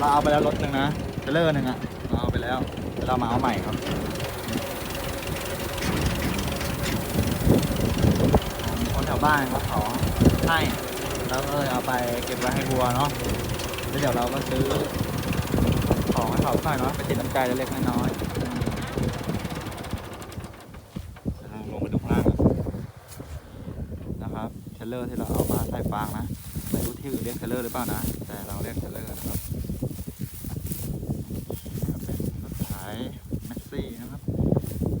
เราเอาไปแล้วรถหนึ่งนะเทรลเลอร์หนึ่งอะเราเอาไปแล้วเดี๋ยวเรามาเอาใหม่ครับมีคนแถวบ้านเขาขอให้แล้วก็เลยเอาไปเก็บไว้ให้วัวเนาะแล้วเดี๋ยวเราก็ซื้อของให้เขาหน่อยเนาะไปติดน้ำใจเล็กๆน้อยๆอืมเดี๋ยวเราลงมาดูข้างล่างนะครับเทรลเลอร์ที่เราเอามาใส่ฟางนะไม่รู้ที่อื่นเรียกเทรลเลอร์หรือเปล่านะ แต่เราเรียกเทรลเลอร์นะครับเป็นรถขายแม็กซี่นะครับ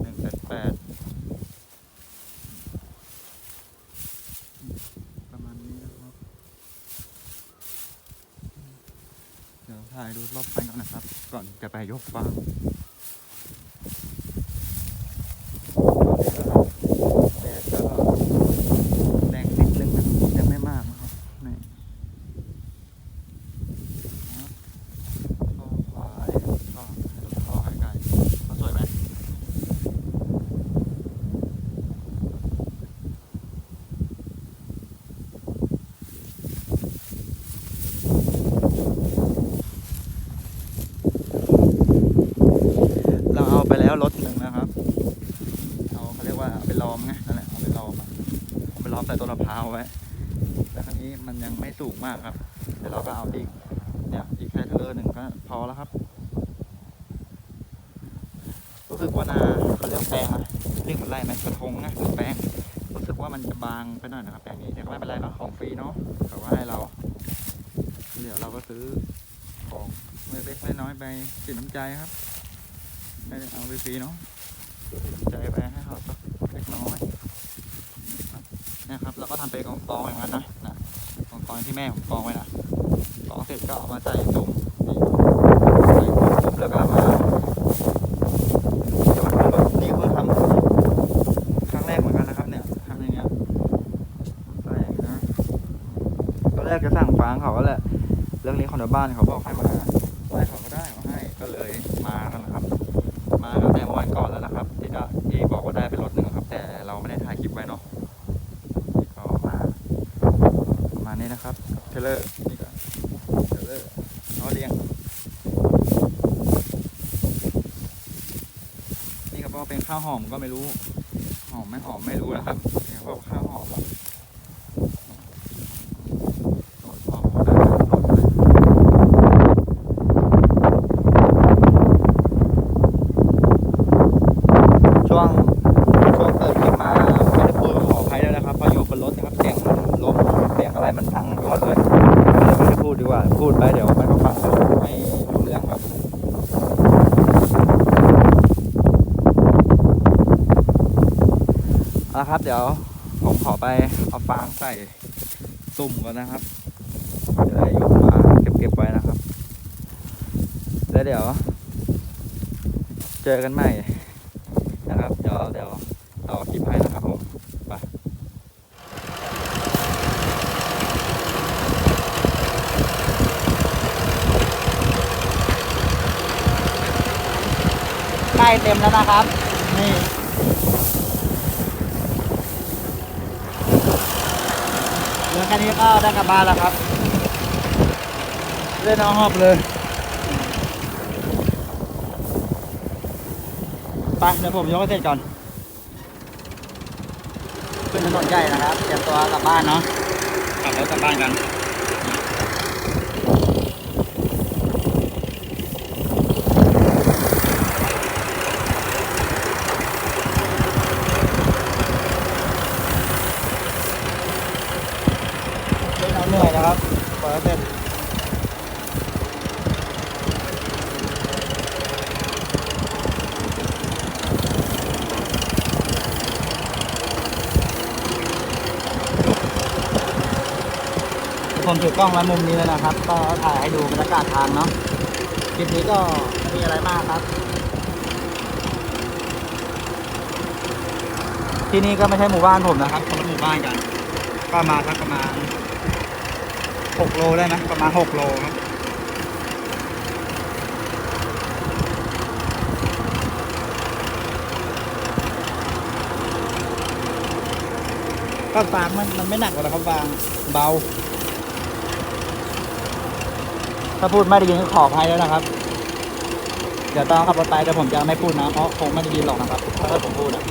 หนึ่งแปดแปดประมาณนี้นะครับ เดูรอบไปก่อนนะครับ ก่อนจะไปยกฟางแดดก็แรงนิดนึงนะครับยังไม่มากนะครับนี่ ข้อควายข้อข้อไก่ไก่เขาสวยไหมเราเอาไปแล้วรถหนึ่งนะครับ เอาเขาเรียกว่าเอาไปล้อมไงนั่นแหละเอาไปล้อมอะเอาไปล้อมใส่ต้นมะพร้าวไว้แต่ครั้นี้มันยังไม่สูงมาก ครับ เดี๋ยวเราก็เอาอีกเนี่ยอีกแค่เทเลอร์หนึ่งก็พอแล้วครับรู้สึกว่านาเขาเรียกแปลงอะเรียกเหมือนไรไหมกระทงนะหรือแปลงรู้สึกว่ามันจะบางไปหน่อยนะครับแปลงนี้แต่ก็ไม่เป็นไรเนาะของฟรีเนาะแต่ว่าให้เราเดี๋ยวเราก็ซื้อของเล็กๆน้อยๆไปสินน้ำใจครับไม่ได้เอาฟรีเนาะสินน้ำใจไปให้เขาสักเล็กน้อยนี่ยครับเราก็ทำเป็นกององๆอย่างนั้นนะ กองที่แม่ผมกองไว้นะกรองเสร็จก็เอามาใส่ตุ่มใส่ตุ่มปุ๊บแล้วก็มาจะมาทำแบบนี่เพิ่งทำครั้งแรกเหมือนกันนะครับเนี่ยทำอย่างเงี้ยใส่อย่างนี้นะตอนแรกจะสั่งฟางเขาก็แหละเรื่องนี้คนในบ้านเขาบอกให้มาไล่เขาก็ได้เขาให้ก็เลยมากันนะครับ มาตั้งแต่เมื่อวานก่อนแล้วนะครับที่ได้ที่บอกว่าได้เป็นรถหนึ่งครับ แต่เราไม่ได้ถ่ายคลิปไว้เนาะก็มาประมาณนี้นะครับเทเลอร์นี่ก็ เดี๋ยวเลิกเอาเลี้ยง นี่ ก็บอกว่าเป็นข้าวหอมก็ไม่รู้ หอมไม่หอมไม่รู้นะครับเนี่ยบอกข้าวหอมอะโดดหอมได้โดดเลยช่วงช่วงเปิดคลิปมาไม่ได้พูดก็ขออภัยด้วยนะครับเพราะอยู่บนรถนะครับเสียงลมเสียงอะไรมันดังหมดเลยไม่ได้พูดดีกว่า พูดไปเดี๋ยวไม่ก็ฟังไม่รู้เรื่องครับ เอาละครับ เดี๋ยวผมขอไปเอาฟางใส่ตุ่มก่อนนะครับจะได้ยกมาเก็บเก็บไว้นะครับแล้วเดี๋ยว เจอกันใหม่นะครับ เดี๋ยวเดี๋ยวต่อคลิปให้นะครับผมไปใกล้เต็มแล้วนะครับ นี่เรื่อง แค่นี้ก็ได้กลับบ้านแล้วครับเล่นเอาหอบเลยไปเดี๋ยวผมยกให้เสร็จก่อนขึ้นถนนใหญ่นะครับเตรียมตัวกลับบ้านเนาะขับรถกลับบ้านกัน เล่นเอาเหนื่อยนะครับกว่าจะเสร็จ ผมถือกล้องไว้มุมนี้เลยนะครับ ก็ถ่ายให้ดูบรรยากาศทางเนาะคลิปนี้ก็ไม่มีอะไรมากครับ ที่นี่ก็ไม่ใช่หมู่บ้านผมนะครับคนละหมู่บ้านกัน ก็มาสักประมาณหกโลได้ไหมประมาณหกโลครับก็ฟางมันมันไม่หนักหรอกครับฟางเบา ถ้าพูดไม่ได้ยินก็ขออภัยแล้วนะครับ เดี๋ยวตองขับรถไปแต่ผมจะไม่พูดนะ เพราะคงไม่ได้ยินหรอกนะครับถ้าผมพูดอะ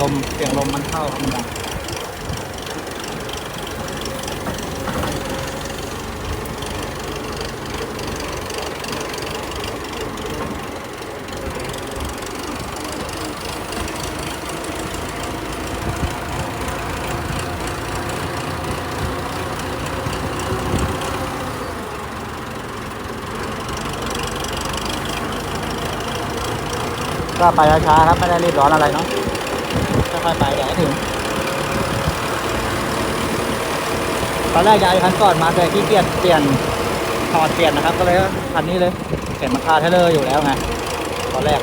ลมเสียงลมมันเข้าครับมัน ก็ไปช้าๆครับไม่ได้รีบร้อนอะไรเนาะค่อยๆไปเดี๋ยวถึงตอนแรกยายคันก่อนมาแต่ขี้เกียจเปลี่ยนถอดเปลี่ยนนะครับ ก็เลยคันนี้เลยเห็นมันคาเทเลอร์อยู่แล้วไงตอนแรก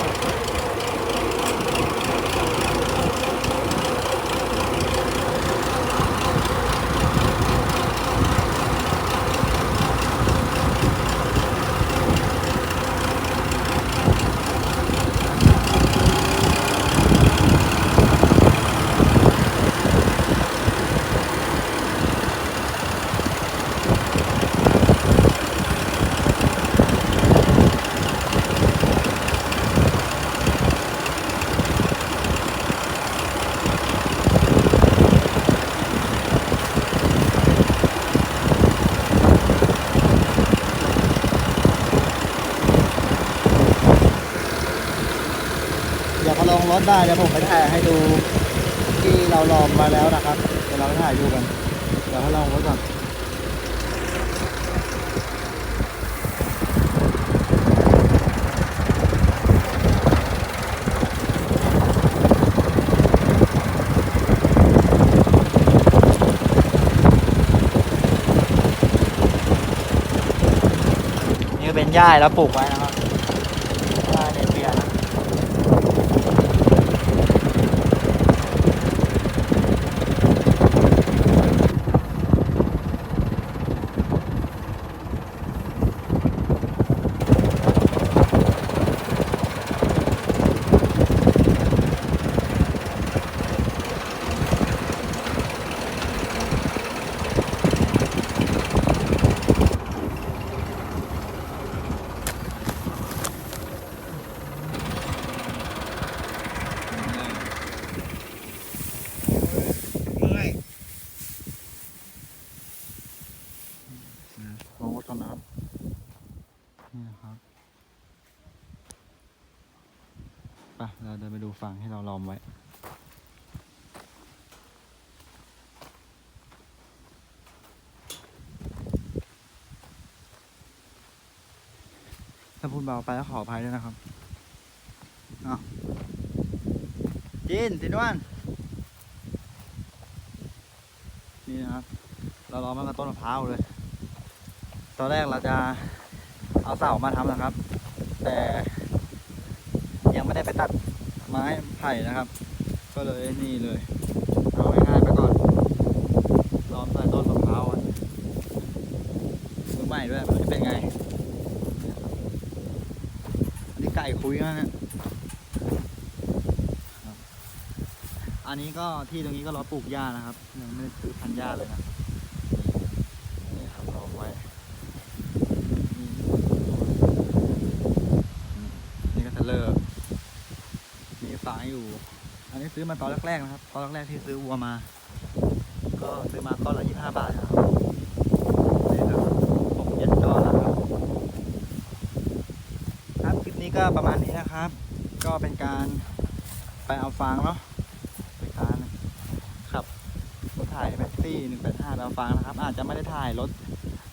ได้เดี๋ยวผมไปถ่ายให้ดูที่เราลองมาแล้วนะครับเดี๋ยวเราไปถ่ายดูกันเดี๋ยวให้ลองรถก่อนนี่เป็นหญ้าแล้วปลูกไว้นะครับหญ้าเนเปียนะ ลองรถ ก่อนนะครับ นี่นะครับไปเราเดินไปดูฝั่งที่เราล้อมไว้ ถ้าพูดเบาไปก็ขออภัยด้วยนะครับเอาจินตินวัน นี่นะครับ เราล้อมมันกับต้นมะพร้าวเลย ตอนแรกเราจะเอาเสามาทำนะครับ แต่ยังไม่ได้ไปตัดไม้ไผ่นะครับ ก็เลยนี่เลยเอาง่ายๆไปก่อนล้อมใส่ต้นมะพร้าวมือใหม่ด้วยไมันจะเป็นไงอันนี้ไก่คุยนะเนี่ยครับอันนี้ก็ที่ตรงนี้ก็รอปลูกหญ้านะครับยังไม่ได้ซื้อพันหญ้าเลยนะนี่ครับล้อมไว้ นี่ก็เทเลอร์ มีฝา อยู่ อันนี้ซื้อมาตอนแรกๆนะครับ ตอนแรกๆที่ซื้อวัวมา ก็ซื้อมาก้อนละยี่ห้าบาทครับนี่ครับผมเย็ดก้อนแล้วครับ ครับคลิปนี้ก็ประมาณนี้นะครับ ก็เป็นการไปเอาฟางเนาะเป็นการขับรถถ่ายแม็กซี่หนึ่งแปดห้าไปเอาฟางนะครับ อาจจะไม่ได้ถ่ายรถ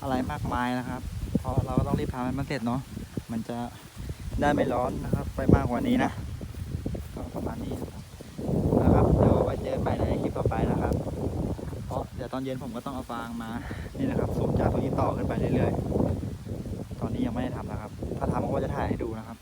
อะไรมากมายนะครับ เพราะเราก็ต้องรีบทำให้มันเสร็จเนาะ มันจะได้ไม่ร้อนนะครับ ไปมากกว่านี้นะ ประมาณนี้นะครับเดี๋ยวไว้เจอไปในคลิปต่อไปนะครับ เพราะเดี๋ยวตอนเย็นผมก็ต้องเอาฟางมานี่นะครับสูบจากตรงนี้ต่อขึ้นไปเรื่อยๆ ตอนนี้ยังไม่ได้ทำนะครับ ถ้าทำก็จะถ่ายให้ดูนะครับ